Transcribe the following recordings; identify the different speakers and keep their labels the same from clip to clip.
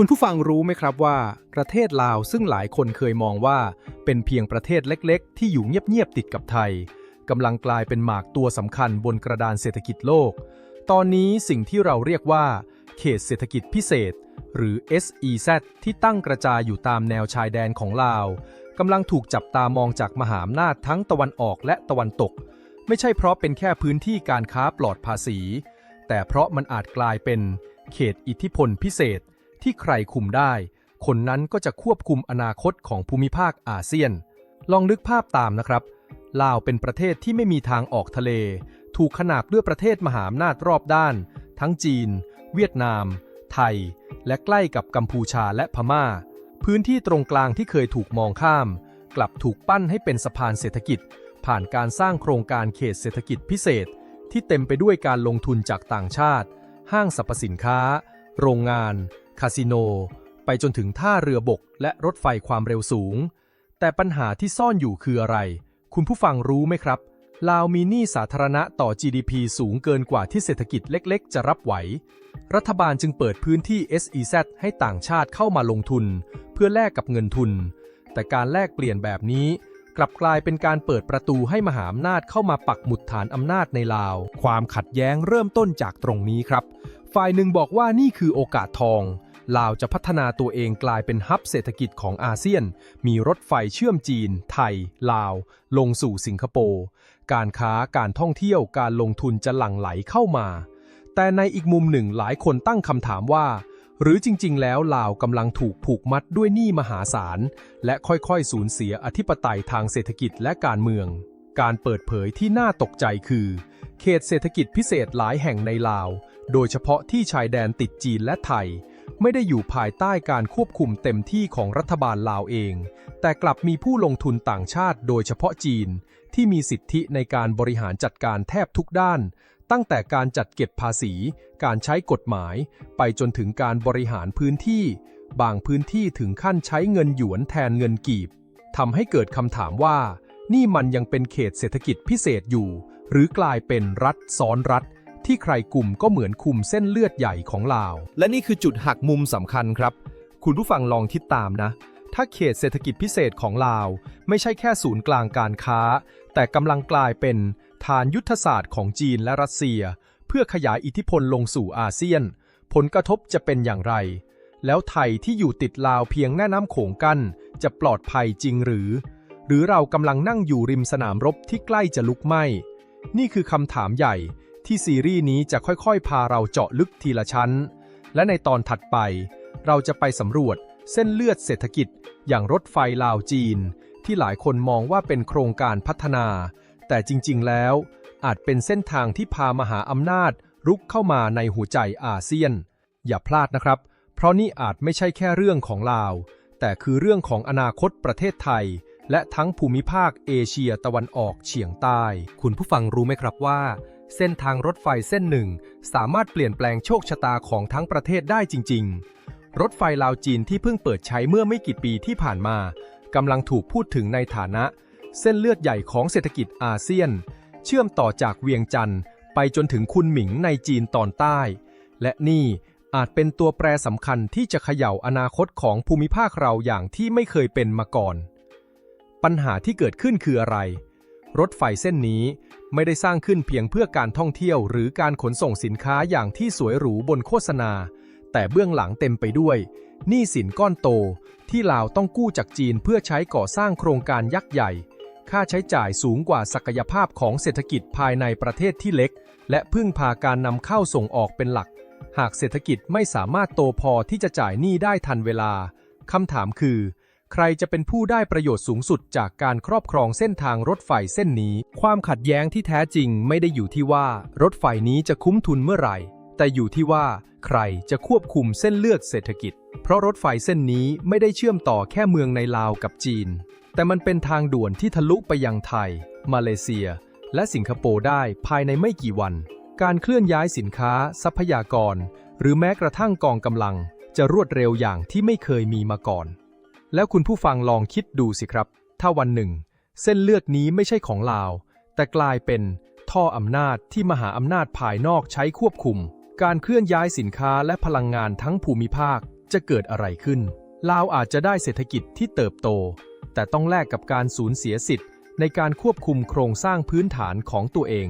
Speaker 1: คุณผู้ฟังรู้ไหมครับว่า ประเทศลาวซึ่งหลายคนเคยมองว่า เป็นเพียงประเทศเล็กๆ ที่อยู่เงียบๆติดกับไทยกำลังกลายเป็นหมากตัวสำคัญบนกระดานเศรษฐกิจโลก ตอนนี้สิ่งที่เราเรียกว่า เขตเศรษฐกิจพิเศษ หรือ SEZ ที่ตั้งกระจายอยู่ตามแนวชายแดนของลาวกำลังถูกจับตามองจากมหาอำนาจทั้งตะวันออกและตะวันตก ไม่ใช่เพราะเป็นแค่พื้นที่การค้าปลอดภาษี แต่เพราะมันอาจกลายเป็น เขตอิทธิพลพิเศษ ที่ใครคุมได้ คนนั้นก็จะควบคุมอนาคตของภูมิภาคอาเซียน ลองนึกภาพตามนะครับ ลาวเป็นประเทศที่ไม่มีทางออกทะเล ถูกขนากด้วยประเทศมหาอำนาจรอบด้าน ทั้งจีน เวียดนาม ไทย และใกล้กับกัมพูชาและพม่า พื้นที่ตรงกลางที่เคยถูกมองข้าม กลับถูกปั้นให้เป็นสะพานเศรษฐกิจ ผ่านการสร้างโครงการเขตเศรษฐกิจพิเศษ ที่เต็มไปด้วยการลงทุนจากต่างชาติ ห้างสรรพสินค้า โรงงาน คาสิโน ไปจนถึงท่าเรือบกและรถไฟความเร็วสูง แต่ปัญหาที่ซ่อนอยู่คืออะไร คุณผู้ฟังรู้ไหมครับ ลาวมีหนี้สาธารณะต่อ GDP สูงเกินกว่าที่เศรษฐกิจเล็ก ๆ จะรับไหว รัฐบาลจึงเปิดพื้นที่ SEZ ให้ต่างชาติเข้ามาลงทุน เพื่อแลกกับเงินทุน แต่การแลกเปลี่ยนแบบนี้กลับกลายเป็นการเปิดประตูให้มหาอำนาจเข้ามาปักหมุดฐานอำนาจในลาว ความขัดแย้งเริ่มต้นจากตรงนี้ครับ ฝ่ายหนึ่งบอกว่านี่คือโอกาสทอง ลาวจะพัฒนาตัวเองกลายเป็นฮับเศรษฐกิจของอาเซียน มีรถไฟเชื่อมจีน ไทย ลาว ลงสู่สิงคโปร์ การค้า การท่องเที่ยว การลงทุนจะหลั่งไหลเข้ามา แต่ในอีกมุมหนึ่งหลายคนตั้งคำถามว่า หรือจริง ๆ แล้วลาวกำลังถูกผูกมัดด้วยหนี้มหาศาล และค่อยๆ สูญเสียอธิปไตยทางเศรษฐกิจและการเมือง การเปิดเผยที่น่าตกใจคือ เขตเศรษฐกิจพิเศษหลายแห่งในลาว โดยเฉพาะที่ชายแดนติดจีนและไทย ไม่ได้อยู่ภายใต้การควบคุมเต็มที่ของรัฐบาลลาวเอง แต่กลับมีผู้ลงทุนต่างชาติโดยเฉพาะจีน ที่มีสิทธิในการบริหารจัดการแทบทุกด้าน ตั้งแต่การจัดเก็บภาษี การใช้กฎหมาย ไปจนถึงการบริหารพื้นที่ บางพื้นที่ถึงขั้นใช้เงินหยวนแทนเงินกีบทำให้เกิดคำถามว่า นี่มันยังเป็นเขตเศรษฐกิจพิเศษอยู่ หรือกลายเป็นรัฐซ้อนรัฐ ที่ใครกลุ่มก็เหมือนคุมเส้นเลือดใหญ่ของลาว และนี่คือจุดหักมุมสำคัญครับ คุณผู้ฟังลองคิดตามนะ ถ้าเขตเศรษฐกิจพิเศษของลาว ไม่ใช่แค่ศูนย์กลางการค้า แต่กำลังกลายเป็นฐานยุทธศาสตร์ของจีนและรัสเซีย เพื่อขยายอิทธิพลลงสู่อาเซียน ผลกระทบจะเป็นอย่างไร แล้วไทยที่อยู่ติดลาวเพียงแม่น้ำโขงกั้นจะปลอดภัยจริงหรือ หรือเรากำลังนั่งอยู่ริมสนามรบที่ใกล้จะลุกไหม้ นี่คือคำถามใหญ่ ที่ซีรีส์นี้จะค่อยๆ พาเราเจาะลึกทีละชั้น และในตอนถัดไป เราจะไปสำรวจเส้นเลือดเศรษฐกิจ อย่างรถไฟลาวจีน ที่หลายคนมองว่าเป็นโครงการพัฒนา แต่จริงๆ แล้ว อาจเป็นเส้นทางที่พามหาอำนาจรุกเข้ามาในหัวใจอาเซียน อย่าพลาดนะครับ เพราะนี่อาจไม่ใช่แค่เรื่องของลาว แต่คือเรื่องของอนาคตประเทศไทย และทั้งภูมิภาคเอเชียตะวันออกเฉียงใต้ คุณผู้ฟังรู้ไหมครับว่า เส้นทางรถไฟเส้นหนึ่ง สามารถเปลี่ยนแปลงโชคชะตาของทั้งประเทศได้จริง ๆ รถไฟลาวจีนที่เพิ่งเปิดใช้เมื่อไม่กี่ปีที่ผ่านมากำลังถูกพูดถึงในฐานะ เส้นเลือดใหญ่ของเศรษฐกิจอาเซียน เชื่อมต่อจากเวียงจันทร์ไปจนถึงคุนหมิงในจีนตอนใต้ และนี่อาจเป็นตัวแปรสำคัญที่จะเขย่าอนาคตของภูมิภาคเราอย่างที่ไม่เคยเป็นมาก่อน ปัญหาที่เกิดขึ้นคืออะไร รถไฟเส้นนี้ไม่ได้สร้างขึ้นเพียงเพื่อการท่องเที่ยวหรือการขนส่งสินค้าอย่างที่สวยหรูบนโฆษณา แต่เบื้องหลังเต็มไปด้วยหนี้สินก้อนโต ที่ลาวต้องกู้จากจีนเพื่อใช้ก่อสร้างโครงการยักษ์ใหญ่ ค่าใช้จ่ายสูงกว่าศักยภาพของเศรษฐกิจภายในประเทศที่เล็ก และพึ่งพาการนำเข้าส่งออกเป็นหลัก หากเศรษฐกิจไม่สามารถโตพอที่จะจ่ายหนี้ได้ทันเวลาคำถามคือ ใครจะเป็นผู้ได้ประโยชน์สูงสุดจากการครอบครองเส้นทางรถไฟเส้นนี้ ความขัดแย้งที่แท้จริงไม่ได้อยู่ที่ว่ารถไฟนี้จะคุ้มทุนเมื่อไหร่ แต่อยู่ที่ว่า ใครจะควบคุมเส้นเลือดเศรษฐกิจ เพราะรถไฟเส้นนี้ไม่ได้เชื่อมต่อแค่เมืองในลาวกับจีน แต่มันเป็นทางด่วนที่ทะลุไปยังไทย มาเลเซีย และสิงคโปร์ได้ภายในไม่กี่วัน การเคลื่อนย้ายสินค้า ทรัพยากร หรือแม้กระทั่งกองกำลัง จะรวดเร็วอย่างที่ไม่เคยมีมาก่อน แล้วคุณผู้ฟังลองคิดดูสิครับ ถ้าวันหนึ่ง เส้นเลือดนี้ไม่ใช่ของลาว แต่กลายเป็นท่ออำนาจที่มหาอำนาจภายนอกใช้ควบคุม การเคลื่อนย้ายสินค้าและพลังงานทั้งภูมิภาคจะเกิดอะไรขึ้น ลาวอาจจะได้เศรษฐกิจที่เติบโต แต่ต้องแลกกับการสูญเสียสิทธิ์ ในการควบคุมโครงสร้างพื้นฐานของตัวเอง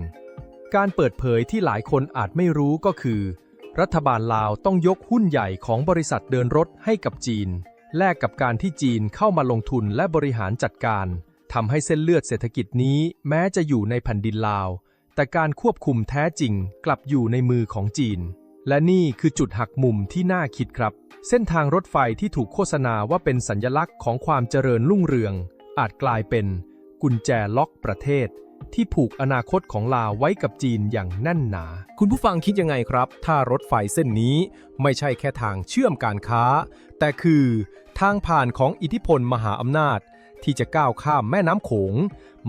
Speaker 1: การเปิดเผยที่หลายคนอาจไม่รู้ก็คือ รัฐบาลลาวต้องยกหุ้นใหญ่ของบริษัทเดินรถให้กับจีน แลกกับการที่จีนเข้ามาลงทุนและบริหารจัดการทำให้เส้นเลือดเศรษฐกิจนี้แม้จะอยู่ในแผ่นดินลาว แต่การควบคุมแท้จริงกลับอยู่ในมือของจีน และนี่คือจุดหักมุมที่น่าคิดครับ เส้นทางรถไฟที่ถูกโฆษณาว่าเป็นสัญลักษณ์ของความเจริญรุ่งเรือง อาจกลายเป็น กุญแจล็อกประเทศ ที่ผูกอนาคตของลาวไว้กับจีนอย่างแน่นหนา คุณผู้ฟังคิดยังไงครับ ถ้ารถไฟเส้นนี้ไม่ใช่แค่ทางเชื่อมการค้า แต่คือทางผ่านของอิทธิพลมหาอำนาจ ที่จะก้าวข้ามแม่น้ำโขง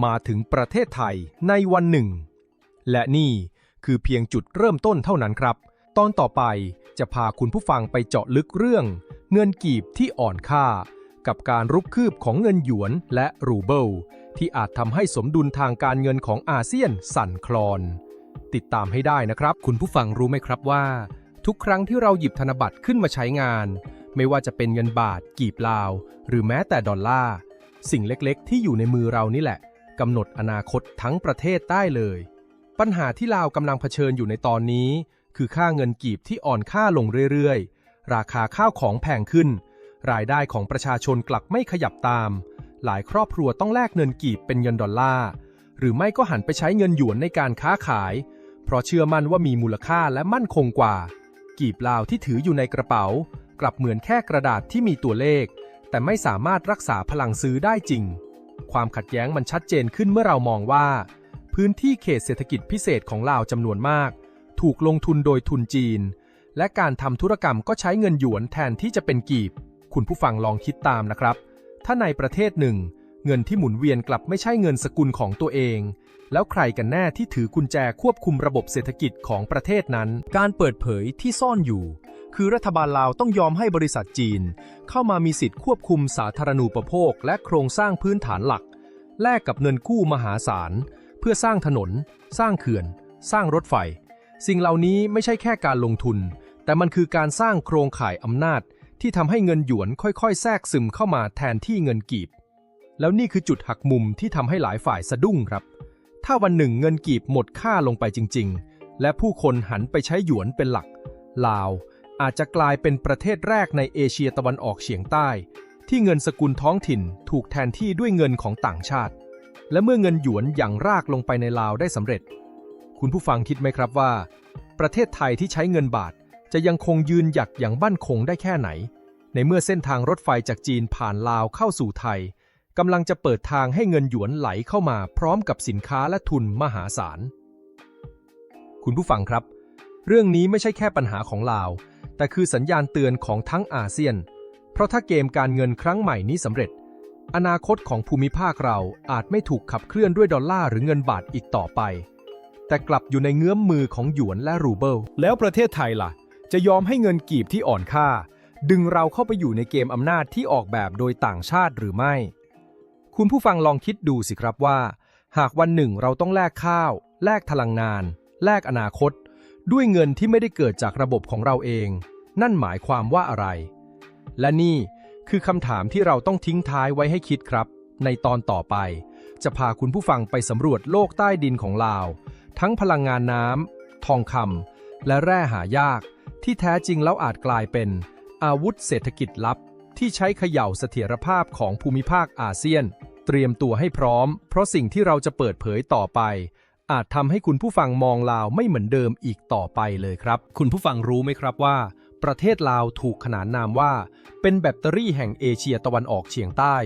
Speaker 1: มาถึงประเทศไทยในวันหนึ่ง และนี่คือเพียงจุดเริ่มต้นเท่านั้นครับ ตอนต่อไปจะพาคุณผู้ฟังไปเจาะลึกเรื่อง เงินกีบที่อ่อนค่า กับการรุกคืบของเงินหยวนและรูเบิล ที่อาจทำให้สมดุลทางการเงินของอาเซียนสั่นคลอน ติดตามให้ได้นะครับ คุณผู้ฟังรู้ไหมครับว่า ทุกครั้งที่เราหยิบธนบัตรขึ้นมาใช้งาน ไม่ว่าจะเป็นเงินบาท กีบลาว หรือแม้แต่ดอลลาร์สิ่งเล็กๆ ที่อยู่ในมือเรานี่แหละกำหนดอนาคตทั้งประเทศได้เลย ปัญหาที่ลาวกำลังเผชิญอยู่ในตอนนี้ คือค่าเงินกีบที่อ่อนค่าลงเรื่อยๆ ราคาข้าวของแพงขึ้น รายได้ของประชาชนกลับไม่ขยับตาม หลายครอบครัวต้องแลกเงินกีบเป็นเงินดอลลาร์ หรือไม่ก็หันไปใช้เงินหยวนในการค้าขาย เพราะเชื่อมั่นว่ามีมูลค่าและมั่นคงกว่า กีบลาวที่ถืออยู่ในกระเป๋า กลับเหมือนแค่กระดาษที่มีตัวเลข แต่ไม่สามารถรักษาพลังซื้อได้จริง ความขัดแย้งมันชัดเจนขึ้นเมื่อเรามองว่า พื้นที่เขตเศรษฐกิจพิเศษของลาวจำนวนมาก ถูกลงทุนโดยทุนจีน และการทำธุรกรรมก็ใช้เงินหยวนแทนที่จะเป็นกีบ คุณผู้ฟังลองคิดตามนะครับ ถ้าในประเทศหนึ่ง เงินที่หมุนเวียนกลับไม่ใช่เงินสกุลของตัวเอง แล้วใครกันแน่ที่ถือกุญแจควบคุมระบบเศรษฐกิจของประเทศนั้น การเปิดเผยที่ซ่อนอยู่ คือรัฐบาลลาวต้องยอมให้บริษัทจีน เข้ามามีสิทธิ์ควบคุมสาธารณูปโภค และโครงสร้างพื้นฐานหลัก แลกกับเงินกู้มหาศาล เพื่อสร้างถนน สร้างเขื่อน สร้างรถไฟ สิ่งเหล่านี้ไม่ใช่แค่การลงทุน แต่มันคือการสร้างโครงข่ายอำนาจ ที่ทำให้เงินหยวนค่อยๆ แทรกซึมเข้ามาแทนที่เงินกีบ แล้วนี่คือจุดหักมุมที่ทำให้หลายฝ่ายสะดุ้งครับ ถ้าวันหนึ่งเงินกีบหมดค่าลงไปจริง ๆ และผู้คนหันไปใช้หยวนเป็นหลัก ลาวอาจจะกลายเป็นประเทศแรกในเอเชียตะวันออกเฉียงใต้ ที่เงินสกุลท้องถิ่นถูกแทนที่ด้วยเงินของต่างชาติ และเมื่อเงินหยวนอย่างรากลงไปในลาวได้สำเร็จ คุณผู้ฟังคิดไหมครับว่า ประเทศไทยที่ใช้เงินบาท จะยังคงยืนหยัดอย่างมั่นคงได้แค่ไหน ในเมื่อเส้นทางรถไฟจากจีนผ่านลาวเข้าสู่ไทยกำลังจะเปิดทางให้เงินหยวนไหลเข้ามาพร้อมกับสินค้าและทุนมหาศาล คุณผู้ฟังครับ เรื่องนี้ไม่ใช่แค่ปัญหาของลาว แต่คือสัญญาณเตือนของทั้งอาเซียน เพราะถ้าเกมการเงินครั้งใหม่นี้สำเร็จ อนาคตของภูมิภาคเราอาจไม่ถูกขับเคลื่อนด้วยดอลลาร์หรือเงินบาทอีกต่อไป แต่กลับอยู่ในเงื้อมมือของหยวนและรูเบิลแล้วประเทศไทยล่ะ จะยอมให้เงินกีบที่อ่อนค่า ดึงเราเข้าไปอยู่ในเกมอำนาจที่ออกแบบโดยต่างชาติหรือไม่ คุณผู้ฟังลองคิดดูสิครับว่า หากวันหนึ่งเราต้องแลกข้าว แลกพลังงาน แลกอนาคต ด้วยเงินที่ไม่ได้เกิดจากระบบของเราเอง นั่นหมายความว่าอะไร และนี่คือคำถามที่เราต้องทิ้งท้ายไว้ให้คิดครับ ในตอนต่อไป จะพาคุณผู้ฟังไปสำรวจโลกใต้ดินของลาว ทั้งพลังงานน้ำทองคำและแร่หายาก ที่แท้จริงแล้วอาจกลายเป็น อาวุธเศรษฐกิจลับ ที่ใช้เขย่าเสถียรภาพของภูมิภาคอาเซียน เตรียมตัวให้พร้อม เพราะสิ่งที่เราจะเปิดเผยต่อไป อาจทำให้คุณผู้ฟังมองลาวไม่เหมือนเดิมอีกต่อไปเลยครับ คุณผู้ฟังรู้ไหมครับว่า ประเทศลาวถูกขนานนามว่า เป็นแบตเตอรี่แห่งเอเชียตะวันออกเฉียงใต้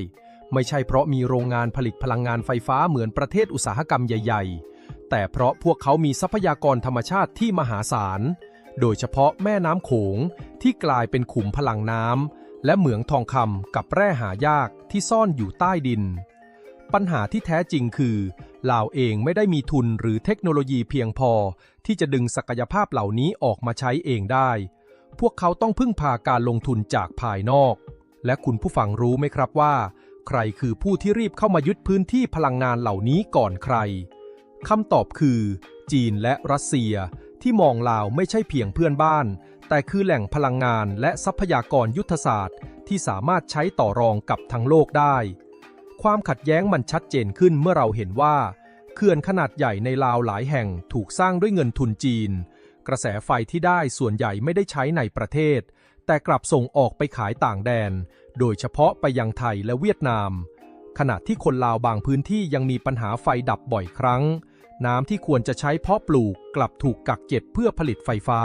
Speaker 1: ไม่ใช่เพราะมีโรงงานผลิตพลังงานไฟฟ้าเหมือนประเทศอุตสาหกรรมใหญ่ ๆ แต่เพราะพวกเขามีทรัพยากรธรรมชาติที่มหาศาล โดยเฉพาะแม่น้ำโขงที่กลายเป็นขุมพลังน้ำและเหมืองทองคำกับแร่หายากที่ซ่อนอยู่ใต้ดิน ปัญหาที่แท้จริงคือลาวเองไม่ได้มีทุนหรือเทคโนโลยีเพียงพอ ที่จะดึงศักยภาพเหล่านี้ออกมาใช้เองได้ พวกเขาต้องพึ่งพาการลงทุนจากภายนอก และคุณผู้ฟังรู้ไหมครับว่า ใครคือผู้ที่รีบเข้ามายึดพื้นที่พลังงานเหล่านี้ก่อนใครคำตอบคือ จีนและรัสเซีย ที่มองลาวไม่ใช่เพียงเพื่อนบ้าน แต่คือแหล่งพลังงานและทรัพยากรยุทธศาสตร์ ที่สามารถใช้ต่อรองกับทั้งโลกได้ ความขัดแย้งมันชัดเจนขึ้นเมื่อเราเห็นว่าเขื่อนขนาดใหญ่ในลาวหลายแห่งถูกสร้างด้วยเงินทุนจีน กระแสไฟที่ได้ส่วนใหญ่ไม่ได้ใช้ในประเทศ แต่กลับส่งออกไปขายต่างแดน โดยเฉพาะไปยังไทยและเวียดนาม ขณะที่คนลาวบางพื้นที่ยังมีปัญหาไฟดับบ่อยครั้ง น้ำที่ควรจะใช้เพาะปลูกกลับถูกกักเก็บเพื่อผลิตไฟฟ้า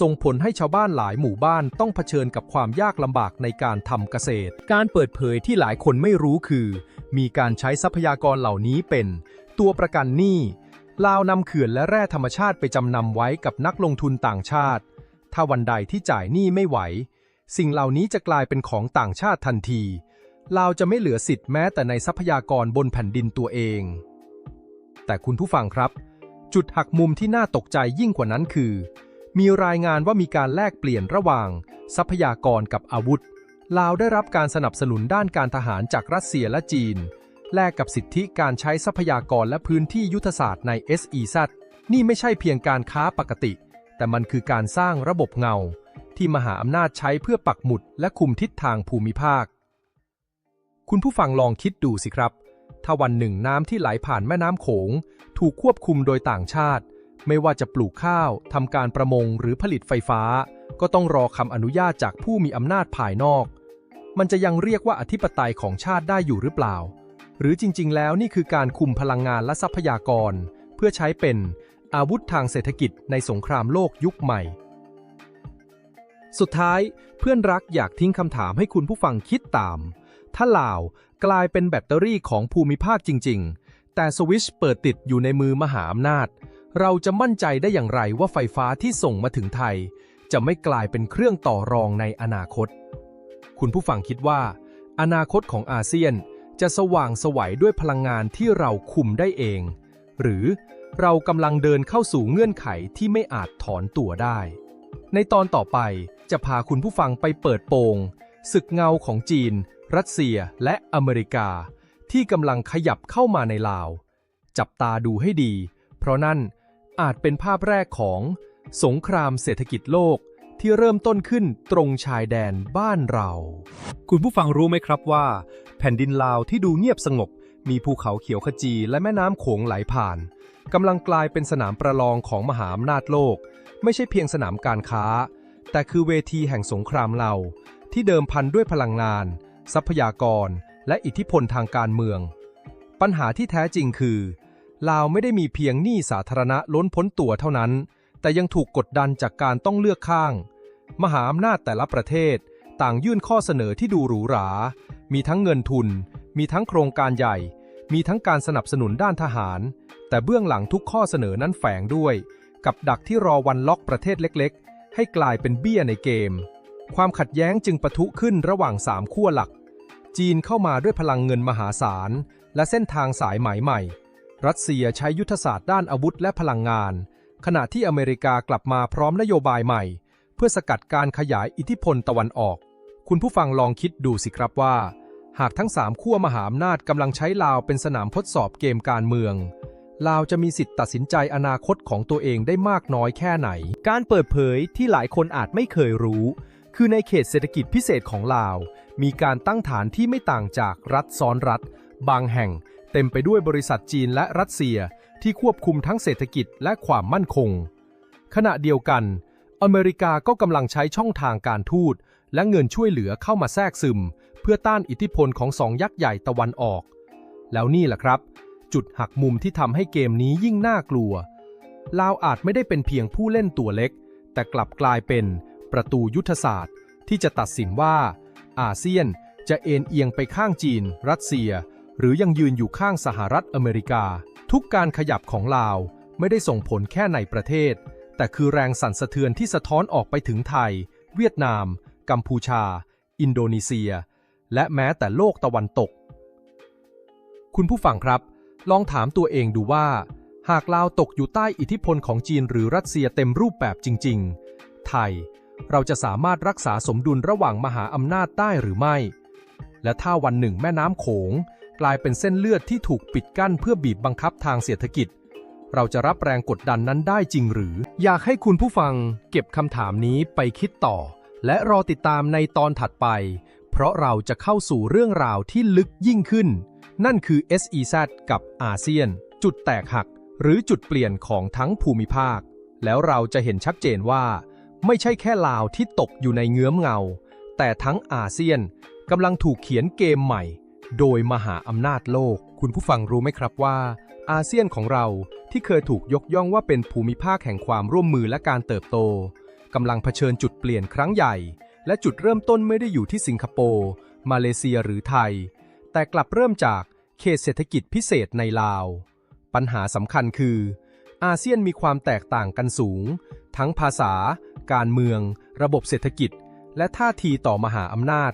Speaker 1: ส่งผลให้ชาวบ้านหลายหมู่บ้านต้องเผชิญกับความยากลำบากในการทำเกษตร การเปิดเผยที่หลายคนไม่รู้คือ มีการใช้ทรัพยากรเหล่านี้เป็น ตัวประกันหนี้ลาวนำเขื่อนและแร่ธรรมชาติไปจำนำไว้กับนักลงทุนต่างชาติ ถ้าวันใดที่จ่ายหนี้ไม่ไหว สิ่งเหล่านี้จะกลายเป็นของต่างชาติทันทีลาวจะไม่เหลือสิทธิ์แม้แต่ในทรัพยากรบนแผ่นดินตัวเอง แต่คุณผู้ฟังครับ จุดหักมุมที่น่าตกใจยิ่งกว่านั้นคือ มีรายงานว่ามีการแลกเปลี่ยนระหว่าง ทรัพยากรกับอาวุธ ลาวได้รับการสนับสนุนด้านการทหารจากรัสเซียและจีน แลกกับสิทธิการใช้ทรัพยากรและพื้นที่ยุทธศาสตร์ใน SEZ นี่ไม่ใช่เพียงการค้าปกติ แต่มันคือการสร้างระบบเงา ที่มหาอำนาจใช้เพื่อปักหมุดและคุมทิศทางภูมิภาค คุณผู้ฟังลองคิดดูสิครับ ถ้าวันหนึ่งน้ำที่ไหลผ่านแม่น้ำโขง ถูกควบคุมโดยต่างชาติ ไม่ว่าจะปลูกข้าวทำการประมงหรือผลิตไฟฟ้า ก็ต้องรอคำอนุญาตจากผู้มีอำนาจภายนอก มันจะยังเรียกว่าอธิปไตยของชาติได้อยู่หรือเปล่า หรือจริง ๆ แล้วนี่คือการคุมพลังงานและทรัพยากร เพื่อใช้เป็นอาวุธทางเศรษฐกิจในสงครามโลกยุคใหม่ สุดท้ายเพื่อนรักอยากทิ้งคำถามให้คุณผู้ฟังคิดตาม ถ้าลาว กลายเป็นแบตเตอรี่ของภูมิภาคจริง ๆ แต่สวิชเปิดติดอยู่ในมือมหาอำนาจ เราจะมั่นใจได้อย่างไรว่าไฟฟ้าที่ส่งมาถึงไทย จะไม่กลายเป็นเครื่องต่อรองในอนาคต คุณผู้ฟังคิดว่า อนาคตของอาเซียนจะสว่างสวัยด้วยพลังงานที่เราคุมได้เอง หรือเรากำลังเดินเข้าสู่เงื่อนไขที่ไม่อาจถอนตัวได้ ในตอนต่อไปจะพาคุณผู้ฟังไปเปิดโปงศึกเงาของจีน รัสเซียและอเมริกา ที่กำลังขยับเข้ามาในลาว จับตาดูให้ดี เพราะนั่นอาจเป็นภาพแรกของสงครามเศรษฐกิจโลกที่เริ่มต้นขึ้นตรงชายแดนบ้านเรา คุณผู้ฟังรู้ไหมครับว่า แผ่นดินลาวที่ดูเงียบสงบ มีภูเขาเขียวขจีและแม่น้ำโขงไหลผ่านกำลังกลายเป็นสนามประลองของมหาอำนาจโลก ไม่ใช่เพียงสนามการค้า แต่คือเวทีแห่งสงครามเรา ที่เดิมพันด้วยพลังงาน ทรัพยากร และอิทธิพลทางการเมือง ปัญหาที่แท้จริงคือ ลาวไม่ได้มีเพียงหนี้สาธารณะล้นพ้นตัวเท่านั้น แต่ยังถูกกดดันจากการต้องเลือกข้าง มหาอำนาจแต่ละประเทศต่างยื่นข้อเสนอที่ดูหรูหรา มีทั้งเงินทุน มีทั้งโครงการใหญ่ มีทั้งการสนับสนุนด้านทหาร แต่เบื้องหลังทุกข้อเสนอนั้นแฝงด้วย กับดักที่รอวันล็อกประเทศเล็ก ๆ ให้กลายเป็นเบี้ยในเกม ความขัดแย้งจึงปะทุขึ้นระหว่างสามขั้วหลัก จีนเข้ามาด้วยพลังเงินมหาศาล และเส้นทางสายไหมใหม่ รัสเซียใช้ยุทธศาสตร์ด้านอาวุธและพลังงาน ขณะที่อเมริกากลับมาพร้อมนโยบายใหม่ เพื่อสกัดการขยายอิทธิพลตะวันออก คุณผู้ฟังลองคิดดูสิครับว่า หากทั้งสามขั้วมหาอำนาจกำลังใช้ลาวเป็นสนามทดสอบเกมการเมืองลาวจะมีสิทธิ์ตัดสินใจอนาคตของตัวเองได้มากน้อยแค่ไหน การเปิดเผยที่หลายคนอาจไม่เคยรู้ คือในเขตเศรษฐกิจพิเศษของลาว มีการตั้งฐานที่ไม่ต่างจากรัฐซ้อนรัฐ บางแห่งเต็มไปด้วยบริษัทจีนและรัสเซียที่ควบคุมทั้งเศรษฐกิจและความมั่นคง ขณะเดียวกัน อเมริกาก็กำลังใช้ช่องทางการทูต และเงินช่วยเหลือเข้ามาแทรกซึม เพื่อต้านอิทธิพลของสองยักษ์ใหญ่ตะวันออก แล้วนี่แหละครับ จุดหักมุมที่ทำให้เกมนี้ยิ่งน่ากลัว ลาวอาจไม่ได้เป็นเพียงผู้เล่นตัวเล็ก แต่กลับกลายเป็นประตูยุทธศาสตร์ ที่จะตัดสินว่า อาเซียน จะเอ็นเอียงไปข้างจีน รัสเซีย หรือยังยืนอยู่ข้างสหรัฐอเมริกา ทุกการขยับของลาวไม่ได้ส่งผลแค่ในประเทศ แต่คือแรงสั่นสะเทือนที่สะท้อนออกไปถึงไทย เวียดนาม กัมพูชา อินโดนีเซีย และแม้แต่โลกตะวันตก คุณผู้ฟังครับ ลองถามตัวเองดูว่า หากลาวตกอยู่ใต้อิทธิพลของจีนหรือรัสเซียเต็มรูปแบบจริง ๆ ไทย เราจะสามารถรักษาสมดุลระหว่างมหาอำนาจได้หรือไม่ และถ้าวันหนึ่งแม่น้ำโขง กลายเป็นเส้นเลือดที่ถูกปิดกั้นเพื่อบีบบังคับทางเศรษฐกิจ เราจะรับแรงกดดันนั้นได้จริงหรือ อยากให้คุณผู้ฟังเก็บคำถามนี้ไปคิดต่อ และรอติดตามในตอนถัดไป เพราะเราจะเข้าสู่เรื่องราวที่ลึกยิ่งขึ้น นั่นคือ SEZ กับอาเซียน จุดแตกหัก หรือจุดเปลี่ยนของทั้งภูมิภาค แล้วเราจะเห็นชัดเจนว่า ไม่ใช่แค่ลาวที่ตกอยู่ในเงื้อมเงา แต่ทั้งอาเซียนกำลังถูกเขียนเกมใหม่ โดยมหาอำนาจโลก คุณผู้ฟังรู้ไหมครับว่า อาเซียนของเราที่เคยถูกยกย่องว่าเป็นภูมิภาคแห่งความร่วมมือและการเติบโตกำลังเผชิญจุดเปลี่ยนครั้งใหญ่ และจุดเริ่มต้นไม่ได้อยู่ที่สิงคโปร์มาเลเซียหรือไทย แต่กลับเริ่มจากเขตเศรษฐกิจพิเศษในลาว ปัญหาสำคัญคือ อาเซียนมีความแตกต่างกันสูง ทั้งภาษา การเมือง ระบบเศรษฐกิจ และท่าทีต่อมหาอำนาจ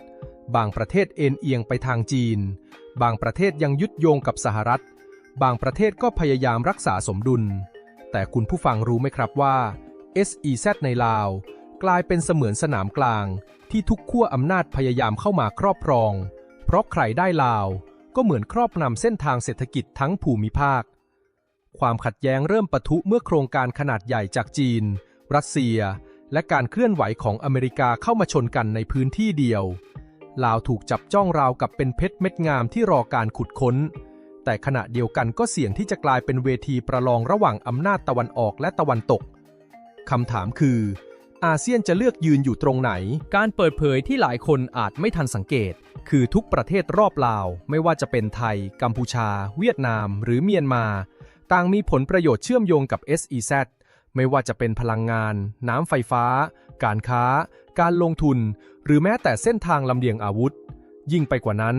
Speaker 1: บางประเทศเอ็นเอียงไปทางจีน บางประเทศยังยึดโยงกับสหรัฐ บางประเทศก็พยายามรักษาสมดุล แต่คุณผู้ฟังรู้ไหมครับว่า SEZ ในลาว กลายเป็นเสมือนสนามกลาง ที่ทุกขั้วอำนาจพยายามเข้ามาครอบครอง เพราะใครได้ลาว ก็เหมือนครอบนำเส้นทางเศรษฐกิจทั้งภูมิภาค ความขัดแย้งเริ่มปะทุเมื่อโครงการขนาดใหญ่จากจีน รัสเซีย และการเคลื่อนไหวของอเมริกาเข้ามาชนกันในพื้นที่เดียว ลาวถูกจับจ้องราวกับเป็นเพชรเม็ดงามที่รอการขุดค้น แต่ขณะเดียวกันก็เสี่ยงที่จะกลายเป็นเวทีประลองระหว่างอำนาจตะวันออกและตะวันตกคำถามคือ อาเซียนจะเลือกยืนอยู่ตรงไหน การเปิดเผยที่หลายคนอาจไม่ทันสังเกต คือทุกประเทศรอบลาว ไม่ว่าจะเป็นไทย กัมพูชา เวียดนาม หรือเมียนมา ต่างมีผลประโยชน์เชื่อมโยงกับ SEZ ไม่ว่าจะเป็นพลังงาน น้ำไฟฟ้า การค้า การลงทุน หรือแม้แต่เส้นทางลำเลียงอาวุธ ยิ่งไปกว่านั้น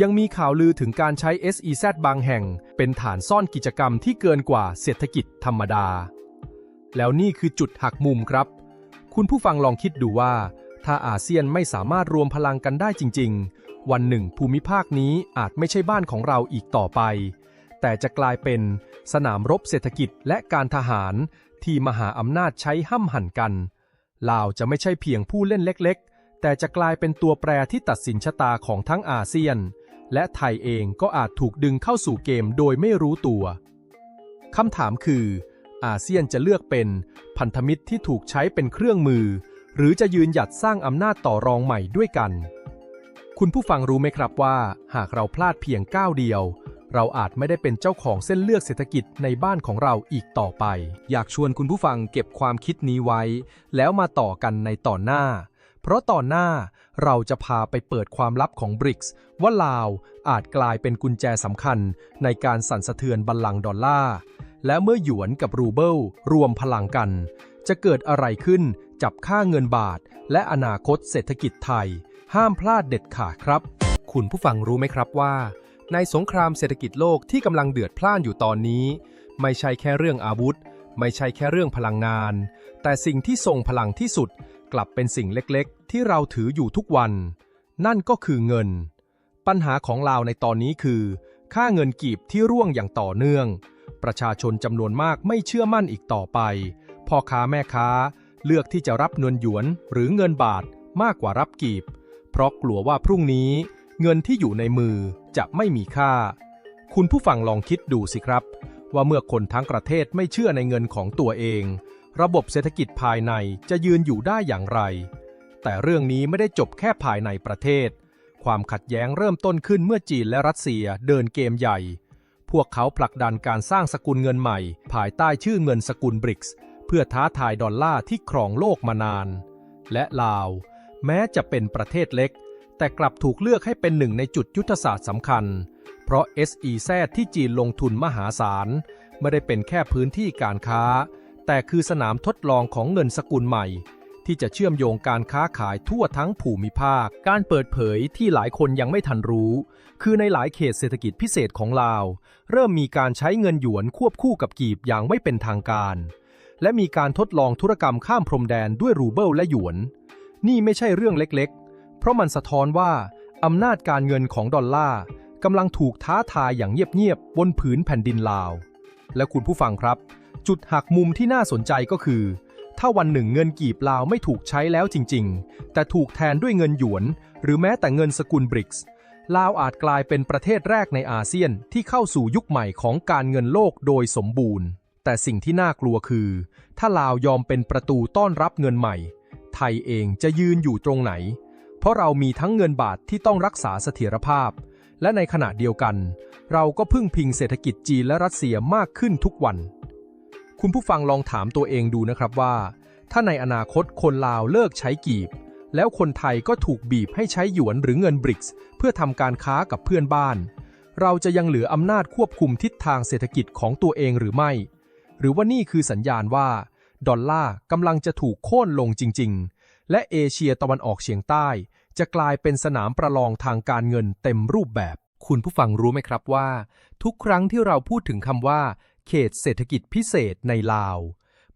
Speaker 1: ยังมีข่าวลือถึงการใช้ SEZ บางแห่ง เป็นฐานซ่อนกิจกรรมที่เกินกว่าเศรษฐกิจธรรมดา แล้วนี่คือจุดหักมุมครับ คุณผู้ฟังลองคิดดูว่า ถ้าอาเซียนไม่สามารถรวมพลังกันได้จริง ๆ วันหนึ่งภูมิภาคนี้อาจไม่ใช่บ้านของเราอีกต่อไปแต่จะกลายเป็นสนามรบเศรษฐกิจและการทหาร ที่มหาอำนาจใช้ห้ำหั่นกัน ลาวจะไม่ใช่เพียงผู้เล่นเล็กๆ แต่จะกลายเป็นตัวแปรที่ตัดสินชะตาของทั้งอาเซียน และไทยเองก็อาจถูกดึงเข้าสู่เกมโดยไม่รู้ตัว คำถามคือ อาเซียนจะเลือกเป็นพันธมิตรที่ถูกใช้เป็นเครื่องมือ หรือจะยืนหยัดสร้างอำนาจต่อรองใหม่ด้วยกัน คุณผู้ฟังรู้ไหมครับว่า หากเราพลาดเพียงก้าวเดียว เราอาจไม่ได้เป็นเจ้าของเส้นเลือกเศรษฐกิจในบ้านของเราอีกต่อไป อยากชวนคุณผู้ฟังเก็บความคิดนี้ไว้ แล้วมาต่อกันในตอนหน้า เพราะตอนหน้าเราจะพาไปเปิดความลับของบริกส์ว่าลาวอาจกลายเป็นกุญแจสำคัญในการสั่นสะเทือนบัลลังก์ดอลลาร์และเมื่อหยวนกับรูเบิลรวมพลังกัน จะเกิดอะไรขึ้นจับค่าเงินบาท และอนาคตเศรษฐกิจไทย ห้ามพลาดเด็ดขาดครับ คุณผู้ฟังรู้ไหมครับว่า ในสงครามเศรษฐกิจโลกที่กำลังเดือดพล่านอยู่ตอนนี้ ไม่ใช่แค่เรื่องอาวุธ ไม่ใช่แค่เรื่องพลังงาน แต่สิ่งที่ทรงพลังที่สุดกลับเป็นสิ่งเล็กๆ ที่เราถืออยู่ทุกวัน นั่นก็คือเงิน ปัญหาของลาวในตอนนี้คือ ค่าเงินกีบที่ร่วงอย่างต่อเนื่อง ประชาชนจำนวนมากไม่เชื่อมั่นอีกต่อไปพ่อค้าแม่ค้าเลือกที่จะรับเงินหยวนหรือเงินบาทมากกว่ารับกีบ เพราะกลัวว่าพรุ่งนี้ เงินที่อยู่ในมือจะไม่มีค่า คุณผู้ฟังลองคิดดูสิครับ ว่าเมื่อคนทั้งประเทศไม่เชื่อในเงินของตัวเอง ระบบเศรษฐกิจภายในจะยืนอยู่ได้อย่างไร แต่เรื่องนี้ไม่ได้จบแค่ภายในประเทศ ความขัดแย้งเริ่มต้นขึ้นเมื่อจีนและรัสเซียเดินเกมใหญ่ พวกเขาผลักดันการสร้างสกุลเงินใหม่ ภายใต้ชื่อเงินสกุลบริกส์เพื่อท้าทายดอลลาร์ที่ครองโลกมานาน และลาว แม้จะเป็นประเทศเล็ก แต่กลับถูกเลือกให้เป็นหนึ่งในจุดยุทธศาสตร์สำคัญ เพราะ SEZ ที่จีนลงทุนมหาศาล ไม่ได้เป็นแค่พื้นที่การค้า แต่คือสนามทดลองของเงินสกุลใหม่ ที่จะเชื่อมโยงการค้าขายทั่วทั้งภูมิภาค การเปิดเผยที่หลายคนยังไม่ทันรู้ คือในหลายเขตเศรษฐกิจพิเศษของลาว เริ่มมีการใช้เงินหยวนควบคู่กับกีบอย่างไม่เป็นทางการ และมีการทดลองธุรกรรมข้ามพรมแดนด้วยรูเบิลและหยวน นี่ไม่ใช่เรื่องเล็กๆ เพราะมันสะท้อนว่าอำนาจการเงินของดอลลาร์กำลังถูกท้าทายอย่างเงียบๆบนผืนแผ่นดินลาว และคุณผู้ฟังครับ จุดหักมุมที่น่าสนใจก็คือ ถ้าวันหนึ่งเงินกีบลาวไม่ถูกใช้แล้วจริงๆ แต่ถูกแทนด้วยเงินหยวน หรือแม้แต่เงินสกุลบริกส์ลาวอาจกลายเป็นประเทศแรกในอาเซียนที่เข้าสู่ยุคใหม่ของการเงินโลกโดยสมบูรณ์ แต่แต่สิ่งที่น่ากลัวคือ ถ้าลาวยอมเป็นประตูต้อนรับเงินใหม่ ไทยเองจะยืนอยู่ตรงไหน เพราะเรามีทั้งเงินบาทที่ต้องรักษาเสถียรภาพ และในขณะเดียวกัน เราก็พึ่งพิงเศรษฐกิจจีนและรัสเซียมากขึ้นทุกวัน คุณผู้ฟังลองถามตัวเองดูนะครับว่า ถ้าในอนาคตคนลาวเลิกใช้กีบ แล้วคนไทยก็ถูกบีบให้ใช้หยวนหรือเงินบริกส์เพื่อทำการค้ากับเพื่อนบ้าน เราจะยังเหลืออำนาจควบคุมทิศทางเศรษฐกิจของตัวเองหรือไม่ หรือว่านี่คือสัญญาณว่าดอลลาร์กำลังจะถูกโค่นลงจริง ๆ และเอเชียตะวันออกเฉียงใต้ จะกลายเป็นสนามประลองทางการเงินเต็มรูปแบบ คุณผู้ฟังรู้ไหมครับว่า ทุกครั้งที่เราพูดถึงคำว่า เขตเศรษฐกิจพิเศษในลาว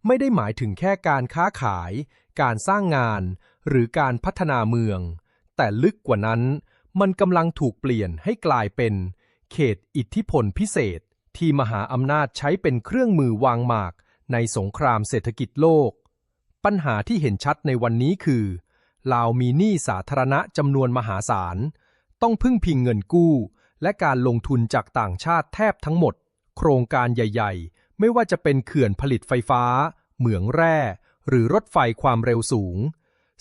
Speaker 1: ไม่ได้หมายถึงแค่การค้าขาย การสร้างงาน หรือการพัฒนาเมือง แต่ลึกกว่านั้น มันกำลังถูกเปลี่ยนให้กลายเป็น เขตอิทธิพลพิเศษ ที่มหาอำนาจใช้เป็นเครื่องมือวางหมากในสงครามเศรษฐกิจโลก ปัญหาที่เห็นชัดในวันนี้คือลาวมีหนี้สาธารณะจำนวนมหาศาล ต้องพึ่งพิงเงินกู้ และการลงทุนจากต่างชาติแทบทั้งหมด โครงการใหญ่ ๆ ไม่ว่าจะเป็นเขื่อนผลิตไฟฟ้า เหมืองแร่ หรือรถไฟความเร็วสูง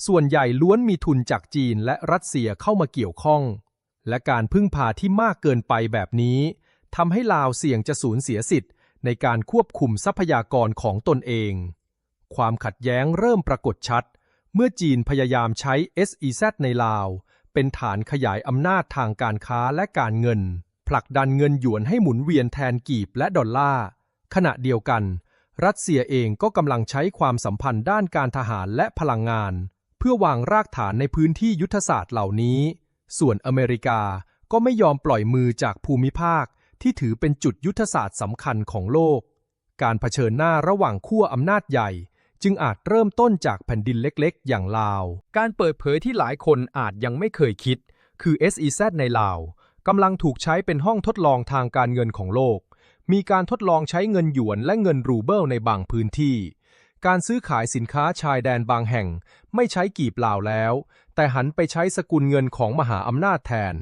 Speaker 1: ส่วนใหญ่ล้วนมีทุนจากจีนและรัสเซียเข้ามาเกี่ยวข้อง และการพึ่งพาที่มากเกินไปแบบนี้ทำให้ลาวเสี่ยงจะสูญเสียสิทธิ์ในการควบคุมทรัพยากรของตนเอง ความขัดแย้งเริ่มปรากฏชัด เมื่อจีนพยายามใช้ SEZ ในลาว เป็นฐานขยายอำนาจทางการค้าและการเงิน ผลักดันเงินหยวนให้หมุนเวียนแทนกีบและดอลลาร์ ขณะเดียวกัน รัสเซียเองก็กำลังใช้ความสัมพันธ์ด้านการทหารและพลังงาน เพื่อวางรากฐานในพื้นที่ยุทธศาสตร์เหล่านี้ ส่วนอเมริกาก็ไม่ยอมปล่อยมือจากภูมิภาคที่ถือเป็นจุดยุทธศาสตร์สำคัญของโลก การเผชิญหน้าระหว่างขั้วอำนาจใหญ่ จึงอาจเริ่มต้นจากแผ่นดินเล็กๆ อย่างลาว การเปิดเผยที่หลายคนอาจยังไม่เคยคิด คือ SEZ ในลาวกำลังถูกใช้เป็นห้องทดลองทางการเงินของโลก มีการทดลองใช้เงินหยวนและเงินรูเบิลในบางพื้นที่ การซื้อขายสินค้าชายแดนบางแห่ง ไม่ใช้กีบลาวแล้ว แต่หันไปใช้สกุลเงินของมหาอำนาจแทน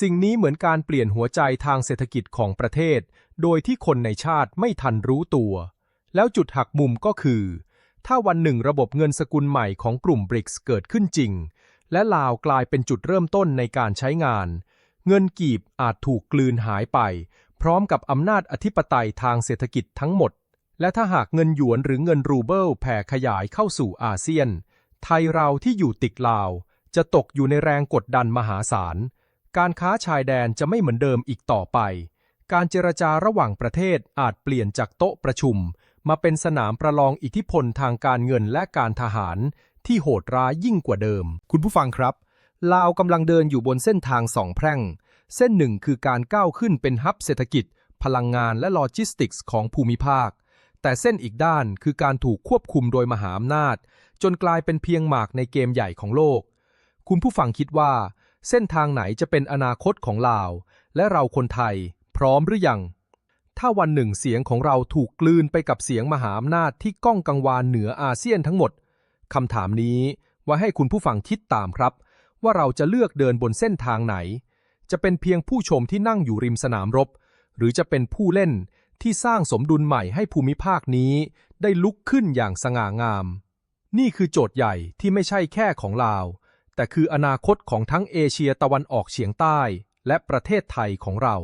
Speaker 1: สิ่งนี้เหมือนการเปลี่ยนหัวใจทางเศรษฐกิจของประเทศ โดยที่คนในชาติไม่ทันรู้ตัว แล้วจุดหักมุมก็คือ ถ้าวันหนึ่งระบบเงินสกุลใหม่ของกลุ่มบริกส์เกิดขึ้นจริง และลาวกลายเป็นจุดเริ่มต้นในการใช้งาน เงินกีบอาจถูกกลืนหายไป พร้อมกับอำนาจอธิปไตยทางเศรษฐกิจทั้งหมด และถ้าหากเงินหยวนหรือเงินรูเบิลแผ่ขยายเข้าสู่อาเซียน ไทยเราที่อยู่ติดลาว จะตกอยู่ในแรงกดดันมหาศาล การค้าชายแดนจะไม่เหมือนเดิมอีกต่อไป การเจรจาระหว่างประเทศอาจเปลี่ยนจากโต๊ะประชุม มาเป็นสนามประลองอิทธิพลทางการเงินและการทหาร ที่โหดร้ายยิ่งกว่าเดิม คุณผู้ฟังครับ ลาวกำลังเดินอยู่บนเส้นทางสองแพร่ง เส้นหนึ่งคือการก้าวขึ้นเป็นฮับเศรษฐกิจ พลังงานและโลจิสติกส์ของภูมิภาค แต่เส้นอีกด้านคือการถูกควบคุมโดยมหาอำนาจ จนกลายเป็นเพียงหมากในเกมใหญ่ของโลก คุณผู้ฟังคิดว่า เส้นทางไหนจะเป็นอนาคตของลาว และเราคนไทย พร้อมหรือยัง ถ้าวันหนึ่งเสียงของเราถูกกลืนไปกับเสียงมหาอำนาจที่ก้องกังวานเหนืออาเซียนทั้งหมดคำถามนี้ไว้ให้คุณผู้ฟังคิดตามครับ ว่าเราจะเลือกเดินบนเส้นทางไหน จะเป็นเพียงผู้ชมที่นั่งอยู่ริมสนามรบ หรือจะเป็นผู้เล่นที่สร้างสมดุลใหม่ให้ภูมิภาคนี้ได้ลุกขึ้นอย่างสง่างาม นี่คือโจทย์ใหญ่ที่ไม่ใช่แค่ของลาว แต่คืออนาคตของทั้งเอเชียตะวันออกเฉียงใต้ และประเทศไทยของเรา